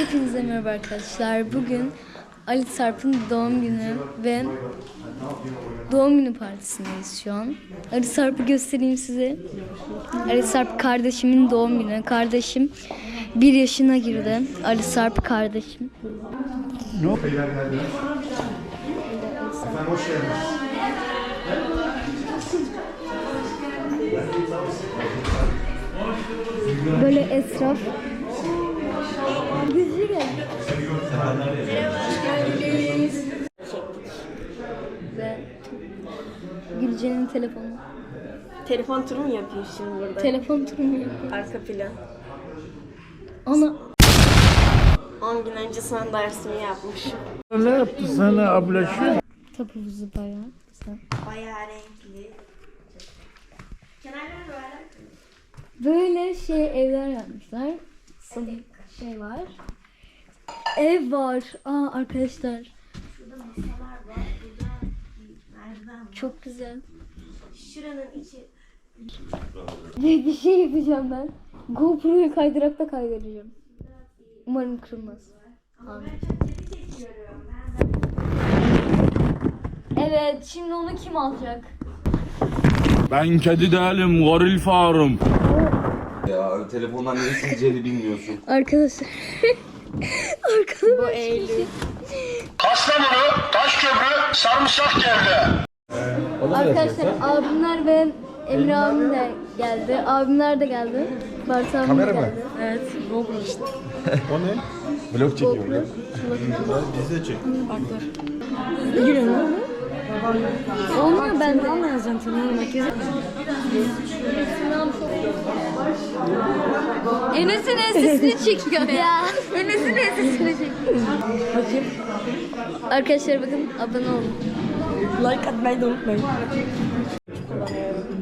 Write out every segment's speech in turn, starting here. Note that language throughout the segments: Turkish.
Hepinize merhaba arkadaşlar. Bugün Ali Sarp'ın doğum günü ve doğum günü partisindeyiz şu an. Ali Sarp'ı göstereyim size. Ali Sarp kardeşimin doğum günü. Kardeşim bir yaşına girdi. Ali Sarp kardeşim. Böyle esraf. Geldi. Ve Gülce'nin telefonu. Telefon turu mu yapıyor şimdi burada? Telefon turu Arka plan. Ana 10 gün önce son dersimi yapmış. Ne yaptı sana ablaşı? top havuzu bayağı güzel. Bayağı renkli. Kenarları böyle. Böyle şey evler yapmışlar. Son şey var. Ev var. Aa arkadaşlar. Burada masalar var. Burada merdiven var. Çok güzel. Şuranın içi Bir, bir şey yapacağım ben. GoPro'yu kaydırakta kaydıracağım. Umarım kırılmaz. Evet, şimdi onu kim alacak? Ben kedi değilim, goril farım. Ya telefondan ne sileceğini bilmiyorsun. Arkadaşlar. Arkadaşlar. bu Eylül. Kastamonu, Taşköprü, Sarımsak geldi. Arkadaşlar abimler ve Emre abim de geldi. Abimler de geldi. Bartu abim de geldi. Evet. GoPro işte. Vlog çekiyor. GoPro. Olmuyor bende. Ne yazacaksın tanıyorum Enes'in ensesini çekiyor ya. Enes'in ensesini çekiyor. Arkadaşlar bakın abone olun. Like atmayı da unutmayın.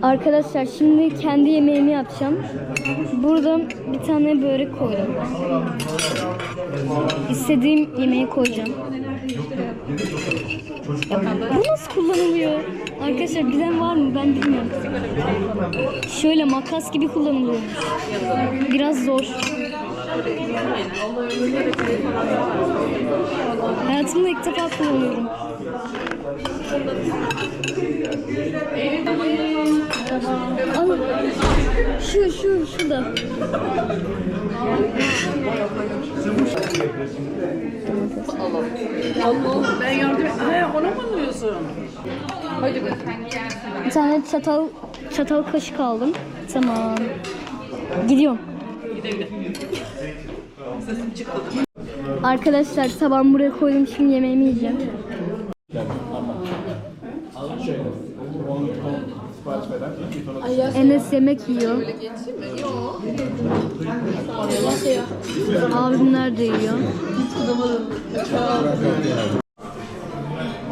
Arkadaşlar şimdi kendi yemeğimi yapacağım. Burada bir tane börek koydum. İstediğim yemeği koyacağım. Bu nasıl kullanılıyor? Arkadaşlar bilen var mı? Ben bilmiyorum. Şöyle makas gibi kullanılıyor. Biraz zor. Hayatımda ilk defa kullanıyorum. Al. Şu şu şu da. Ben yardım He ona mı alıyorsun? Hadi be. Bir tane çatal çatal kaşık aldım. Tamam. Gidiyorum. Arkadaşlar tabağımı buraya koydum. Şimdi yemeğimi yiyeceğim. Enes yemek yiyor. Abimler de yiyor.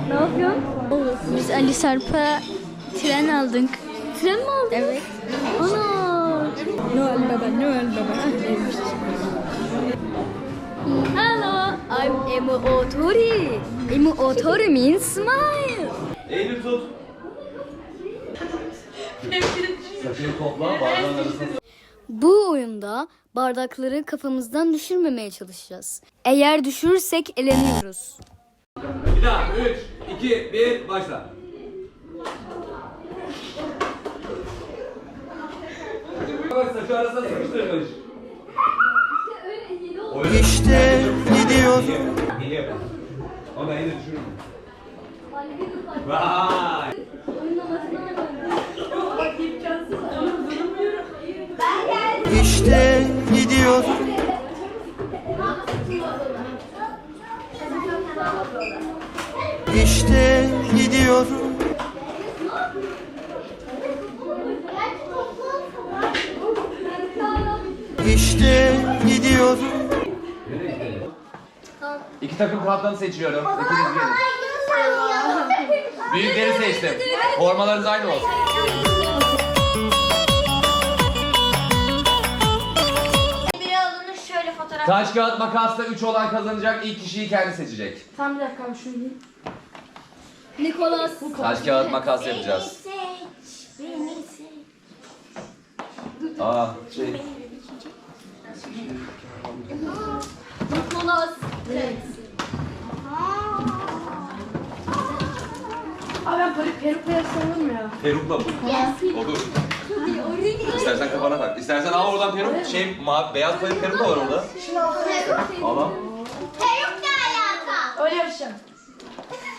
Ne yapıyorsun? Biz Ali Sarp'a tren aldık. Tren mi aldın? Evet. Ana. Noel Baba, Noel Baba. Hello, I'm Emo Otori. Emo Otori means smile. Eylül tut. Saçını topla, bardağın arasına Bu oyunda bardakları kafamızdan düşürmemeye çalışacağız. Eğer düşürürsek eleniyoruz. Bir daha, 3, 2, 1, başla. Bak saçı arasına sıkıştırmış. İşte gidiyor. Yapalım. Ama ben yine düşürürüm. Vay! İşte gidiyor. İşte gidiyor. İki takım kaptanı seçiyorum. İkiniz gelin. Büyükleri seçtim. Formalarınız aynı olsun. Bir şöyle fotoğraf. Taş kağıt makasla 3 olan kazanacak. İlk kişiyi kendi seçecek. Nikolas. Taş kağıt makas yapacağız. Seç. Beni seç. Aa şey. Pas. Abi ben peruk, perukla yapsam ya? Perukla mı? Olur. İstersen kafana tak. İstersen al oradan peruk. Şey mavi, beyaz peruk, peruk da var orada. Al al. Peruk ne alaka? Öyle yapacağım.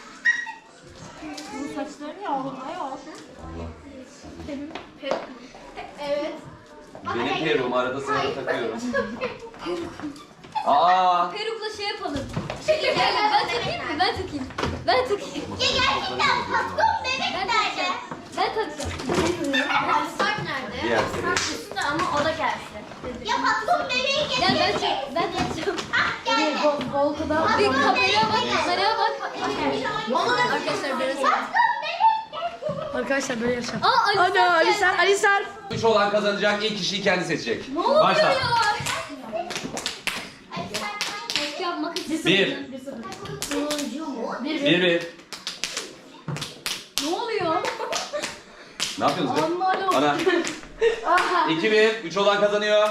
Evet. Benim peruğum arada sırada takıyorum. Aa, Perukla şey yapalım. Gel, gel, ben takayım mı? Ben takayım. Ben takayım. Ya gerçekten patron bebek nerede? Ben takacağım. Sarp nerede? diğer Sarp üstünde ama o da gelsin. Ya patron bebeği getir. Gel ben çek. Ben takacağım. Ah geldi. Bir kameraya bak, kameraya bak. Arkadaşlar biraz. Arkadaşlar böyle yapacağım. Aa Ali Hadi Sarp Ali geldi. Sarp, Ali Sarp. Üç olan kazanacak ilk kişiyi kendi seçecek. Ne oluyor Başla. ya? Keşke yapmak istedim. Bir. Bir bir. Ne oluyor? Ne yapıyorsunuz be? Anladım. Ana. İki bir. Üç olan kazanıyor.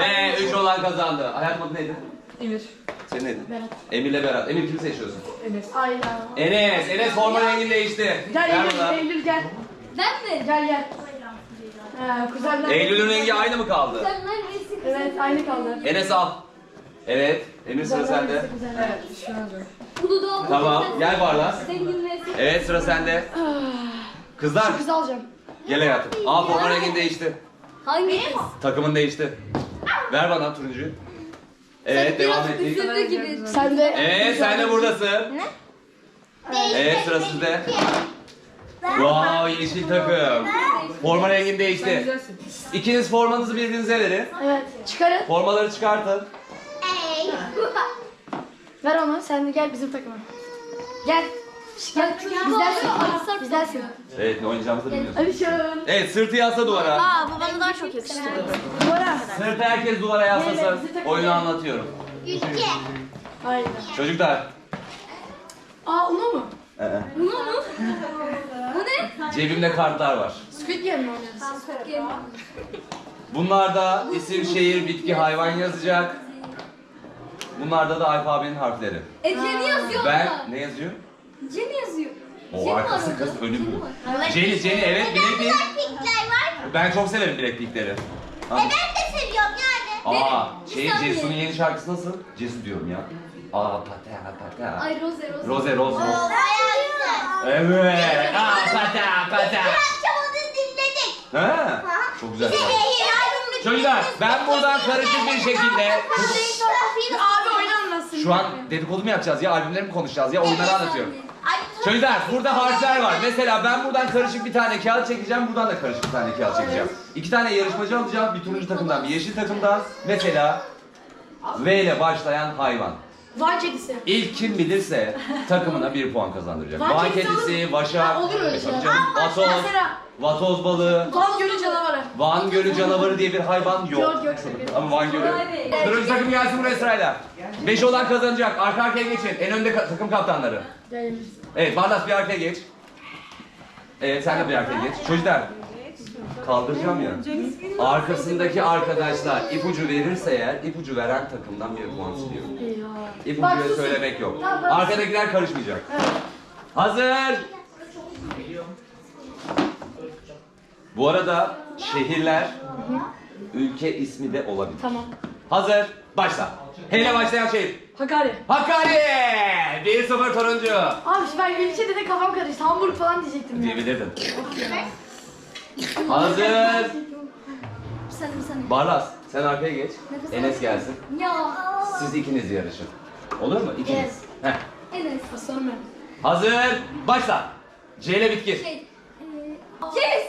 Ve üç olan kazandı. Hayatım adı neydi? Emir. Senin neydi? Berat. Emir'le Berat. Emir kimi seçiyorsun? Enes. Aynen. Enes. Enes forma rengini değişti. Gel Ver Eylül, bana. Eylül gel. Ben mi? Gel gel. Ee, kuzenler. Eylül'ün rengi aynı mı kaldı? Sen neredesin? Evet aynı kaldı. Enes al. Evet. Emir sıra sende. Evet an öyle. Uludağ. Tamam. Gel Barlas. Zengin ve Evet sıra sende. Kızlar Kız alacağım. gel hayatım. Al forma rengin değişti. Hangi kız? Takımın değişti. Ver bana turuncuyu. Evet devam ettik. üzüldü gibi. Sen de. Evet sen de buradasın. Evet sıra sizde. Wow yeşil takım. Forma rengin değişti. Güzelsin. İkiniz formanızı birbirinize verin. Evet. Çıkarın. Formaları çıkartın. Ey. Ver onu. Sen de gel bizim takıma. Gel. Gel. Bizdensin. Bizdensin. Evet ne oynayacağımızı bilmiyoruz. Hadi şöyle. Evet sırtı yasla duvara. Aa bu bana daha çok yakıştı. Duvara. Sırtı herkes duvara yaslasın. Oyunu anlatıyorum. İki. Aynen. Çocuklar. Aa Uno mu? Ee, Bu mu? Bu ne? Cebimde kartlar var. Squid Game mi oynuyoruz? Bunlarda isim, şehir, bitki, hayvan yazacak. Bunlarda da alfabenin harfleri. E Jenny yazıyor Ben ne yazıyor? Jenny yazıyor. O Jenny arkası kız önü bu. Jenny, Jenny evet bileklik. Pikler var. Ben çok severim bileklikleri. E ben de seviyorum yani. Aa, şey saniye. Cesu'nun yeni şarkısı nasıl? Cesu diyorum ya. Aa pata pata. Ay Rose Rose. Roz roz. Bayağı güzel. Evet. Aa pata pata. Akşam onu dinledik. Ha? Çok güzel. Bir de şarkı. yeni Çocuklar ben buradan karışık bir şekilde Abi oyunu anlatsın. şu an dedikodu mu yapacağız ya albümleri mi konuşacağız ya oyunları anlatıyorum. Çocuklar burada harfler var. Mesela ben buradan karışık bir tane kağıt çekeceğim. Buradan da karışık bir tane kağıt çekeceğim. İki tane yarışmacı alacağım. Bir turuncu takımdan bir yeşil takımdan. Mesela V ile başlayan hayvan. Van kedisi. İlk kim bilirse takımına bir puan kazandıracak. Van Van kedisi kedisi, vaşa, Ha, olur öyle şeyler. canım, Aa, vatoz, mesela- vatoz balığı, Van Gölü canavarı. Van Gölü canavarı diye bir hayvan yok. Yok, yok. Ama Van Gölü. Turuncu takım gelsin buraya sırayla. Beş olan kazanacak. Arka arkaya geçin. En önde ka- takım kaptanları. Gel. Evet Barlas bir arkaya geç. Evet sen de bir arkaya geç. Çocuklar. Kaldıracağım ya. Arkasındaki arkadaşlar ipucu verirse eğer ipucu veren takımdan bir puan siliyor. Eyvah. İpucu Bak, ve susun. söylemek yok. Arkadakiler karışmayacak. Hazır. Bu arada şehirler ülke ismi de olabilir. Tamam. Hazır. Başla. H ile başlayan şehir. Hakkari. Hakkari. 1-0 turuncu. Abi ben Gülçe'de de kafam karıştı. Hamburg falan diyecektim ya. Diyebilirdin. Hazır. Sen sen. Barlas sen arkaya geç. Enes gelsin. Ya. Siz ikiniz yarışın. Olur mu? İkiniz. Evet. Heh. Enes. Sorma. Hazır. Başla. C ile bitki. Şey. eee, Ceviz.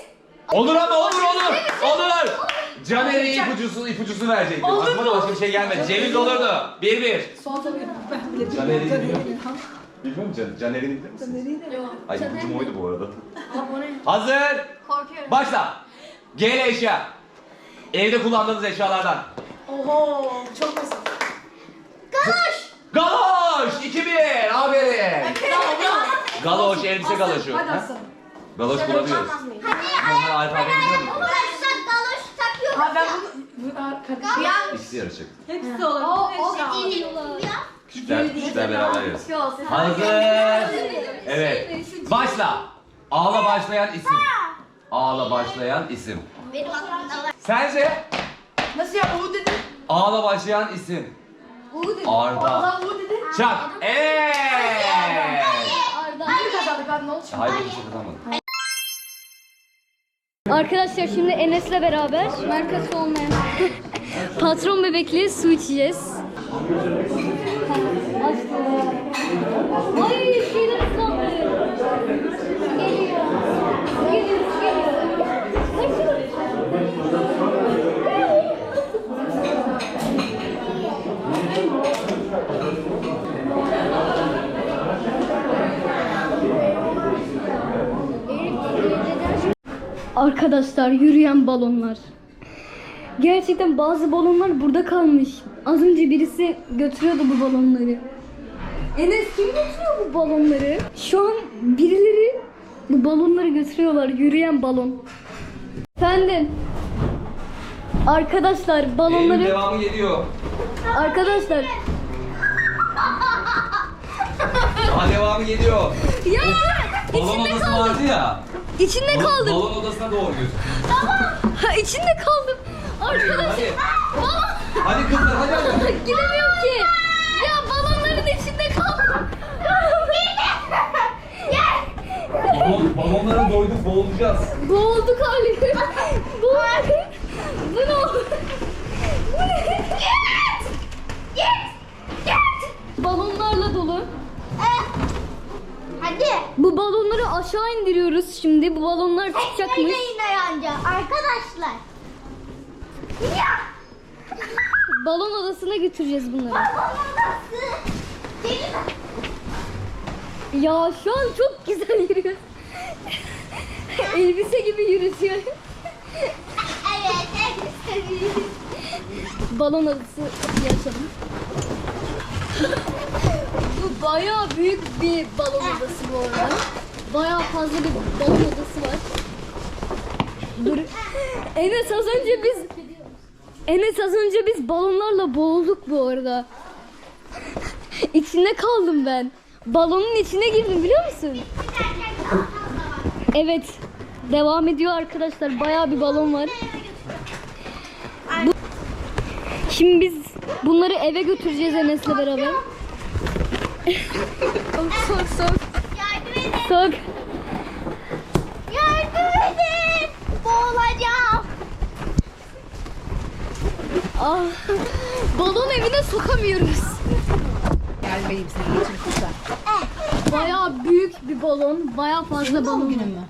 Olur ama olur olur. Olur. Caner'e ipucusu, ipucusu verecektim. Olur Aklıma da mu? başka bir şey gelmedi. Ceviz olurdu. 1-1. Soğan tabii. Caner'i biliyor musun? Bilmiyor musun Can- Caner'i bilir misin? Yok. Ay ipucum oydu bu arada. Hazır. Korkuyorum. Başla. G ile eşya. Evde kullandığınız eşyalardan. Oho. Çok basit. Galoş! 2-1. Aferin. Bravo bravo. Galoş, elbise galoşu. Hadi Ha? aslanım. Galoş kullanıyoruz. Hadi Onlar alfabemizi biliyor musun? Abi ben bunu... Kardeşim. İkisi yarışacak. Hepsi olur. O, o dediğin Enes'le beraber yeriz. Hazır. Evet. Başla. Ağla başlayan isim. Ağla başlayan isim. Benim aklımda var. Sence Nasıl ya? U dedi. ağla başlayan isim? U dedi. Arda. Allah U dedi. Çak. Evet. Bir kazandık abi ne oldu? Hayır bir şey kazanmadım. Arkadaşlar şimdi Enes'le beraber markası olmayan patron bebekli su içeceğiz. Ay şeyler ıslandı. Geliyor. Geliyor. Arkadaşlar yürüyen balonlar. Gerçekten bazı balonlar burada kalmış. Az önce birisi götürüyordu bu balonları. Enes kim götürüyor bu balonları? Şu an birileri bu balonları götürüyorlar. Yürüyen balon. Efendim. Arkadaşlar Eylül balonları devamı geliyor. arkadaşlar Daha devamı geliyor. ya Balon içinde kaldım. vardı ya. İçinde kaldım. balon odasına doğru götür. Ha, içinde kaldım. Arkadaşlar Hadi. balon Hadi kızlar hadi. hadi. Gidemiyorum ki. Ya balonların içinde kaldım. Balon, balonlara doyduk boğulacağız. Boğulduk Ali. Boğulduk. Bu ne oldu? Bu ne? Balonlarla dolu. Hadi. Bu balonları aşağı indiriyoruz şimdi. Bu balonlar çıkacakmış. Dayanca arkadaşlar. Ya. Balon odasına götüreceğiz bunları. Nasıl? Gelin. Ya şu an çok güzel yürüyoruz. Elbise gibi yürütüyor. Evet. Evet. Balon odası kapıyı açalım. bu bayağı büyük bir balon odası bu arada. Bayağı fazla bir balon odası var. Dur. Enes az önce biz Enes az önce biz balonlarla boğulduk bu arada. İçinde kaldım ben. Balonun içine girdim biliyor musun? Evet. Devam ediyor arkadaşlar. Bayağı bir balon var. Şimdi biz bunları eve götüreceğiz Enes'le beraber. sok sok sok. Ah, balon evine sokamıyoruz. Gelmeyeyim senin için kısa. Bayağı büyük bir balon. Bayağı fazla balon. Günü mü?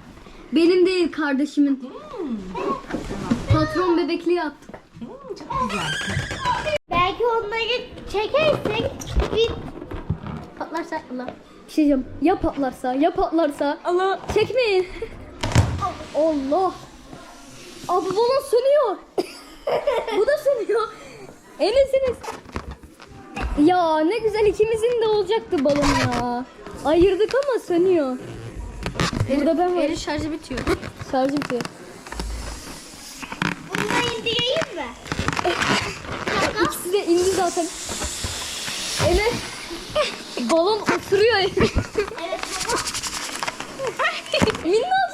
Benim değil kardeşimin. Patron bebekli yaptık. Çok güzel. Belki onları çekersek bir Patlarsa Allah. Bir şey diyeceğim. Ya patlarsa ya patlarsa. Allah. Çekmeyin. Allah. Abi balon sönüyor. Bu da sönüyor. Enes Enes. Ya ne güzel ikimizin de olacaktı balon ya. Ayırdık ama sönüyor. Burada ben varım. şarjı bitiyor. Şarjı bitiyor. bunu da indireyim mi? İkisi de indi zaten. Enes. Balon oturuyor. Evet baba. Minnoş.